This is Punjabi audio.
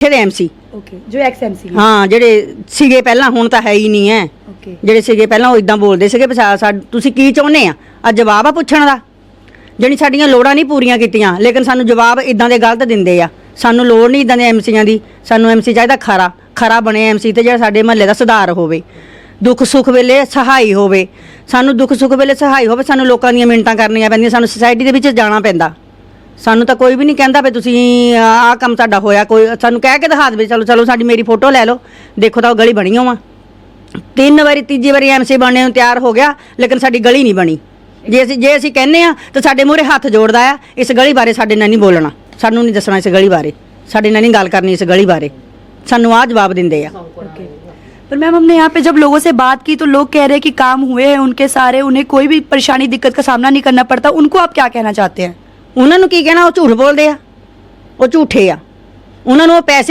ਜਿਹੜੇ ਐਮਸੀ ਓਕੇ ਜੋ ਐਕਸ ਐਮਸੀ ਹਾਂ ਜਿਹੜੇ ਸੀਗੇ ਪਹਿਲਾਂ ਹੁਣ ਤਾਂ ਹੈ ਹੀ ਨਹੀਂ ਐ। ਓਕੇ ਜਿਹੜੇ ਸੀਗੇ ਪਹਿਲਾਂ ਉਹ ਇਦਾਂ ਬੋਲਦੇ ਸੀਗੇ ਵੀ ਸਾ- ਤੁਸੀਂ ਕੀ ਚਾਹੁੰਦੇ ਆ? ਆ ਜਵਾਬ ਆ ਪੁੱਛਣ ਦਾ। ਜਿਹੜੀ ਸਾਡੀਆਂ ਲੋੜਾਂ ਨਹੀਂ ਪੂਰੀਆਂ ਕੀਤੀਆਂ ਲੇਕਿਨ ਸਾਨੂੰ ਜਵਾਬ ਇਦਾਂ ਦੇ ਗਲਤ ਦਿੰਦੇ ਆ। ਸਾਨੂੰ ਲੋੜ ਨਹੀਂ ਇਦਾਂ ਦੇ ਐਮਸੀਆਂ ਦੀ। ਸਾਨੂੰ ਐਮਸੀ ਚਾਹੀਦਾ ਖਰਾ। ਖਰਾ ਬਣੇ ਐਮਸੀ ਤੇ ਜਿਹੜਾ ਸਾਡੇ ਮਹੱਲੇ ਦਾ ਸੁਧਾਰ ਹੋਵੇ। ਦੁੱਖ ਸੁੱਖ ਵੇਲੇ ਸਹਾਈ ਹੋਵੇ। ਸਾਨੂੰ ਦੁੱਖ ਸੁੱਖ ਵੇਲੇ ਸਹਾਈ ਹੋਵੇ ਸਾਨੂੰ ਲੋਕਾਂ ਦੀਆਂ ਮਿੰਟਾਂ ਕਰਨੀਆਂ ਪੈਂਦੀਆਂ ਸਾਨੂੰ ਸੁਸਾਇਟੀ ਦੇ ਵਿੱਚ ਜਾਣਾ ਪੈਂਦਾ। ਸਾਨੂੰ ਤਾਂ ਕੋਈ ਵੀ ਨਹੀਂ ਕਹਿੰਦਾ ਵੀ ਤੁਸੀਂ ਆਹ ਕੰਮ ਤੁਹਾਡਾ ਹੋਇਆ ਕੋਈ ਸਾਨੂੰ ਕਹਿ ਕੇ ਦਿਖਾ ਦੇਵੇ ਚਲੋ ਚਲੋ ਸਾਡੀ ਮੇਰੀ ਫੋਟੋ ਲੈ ਲਓ ਦੇਖੋ ਤਾਂ ਉਹ ਗਲੀ ਬਣੀ ਹੋਵਾ ਤਿੰਨ ਵਾਰੀ ਤੀਜੀ ਵਾਰੀ ਐਮਸੀ ਬਣਨੇ ਨੂੰ ਤਿਆਰ ਹੋ ਗਿਆ ਲੇਕਿਨ ਸਾਡੀ ਗਲੀ ਨਹੀਂ ਬਣੀ ਜੇ ਅਸੀਂ ਜੇ ਅਸੀਂ ਕਹਿੰਨੇ ਆ ਤਾਂ ਸਾਡੇ ਮੂਹਰੇ ਹੱਥ ਜੋੜਦਾ ਆ ਇਸ ਗਲੀ ਬਾਰੇ ਸਾਡੇ ਨਾਲ ਨਹੀਂ ਬੋਲਣਾ ਸਾਨੂੰ ਨਹੀਂ ਦੱਸਣਾ ਇਸ ਗਲੀ ਬਾਰੇ ਸਾਡੇ ਨਾਲ ਨਹੀਂ ਗੱਲ ਕਰਨੀ ਇਸ ਗਲੀ ਬਾਰੇ ਸਾਨੂੰ ਆਹ ਜਵਾਬ ਦਿੰਦੇ ਆ ओके पर मैम हमने यहाँ पे जब लोगों से बात की तो लोग कह रहे हैं कि काम हुए हैं उनके सारे उन्हें कोई भी परेशानी दिक्कत का सामना नहीं करना पड़ता उनको आप क्या कहना चाहते हैं ਉਹਨਾਂ ਨੂੰ ਕੀ ਕਹਿਣਾ? ਉਹ ਝੂਠ ਬੋਲਦੇ ਆ। ਉਹ ਝੂਠੇ ਆ। ਉਹਨਾਂ ਨੂੰ ਉਹ ਪੈਸੇ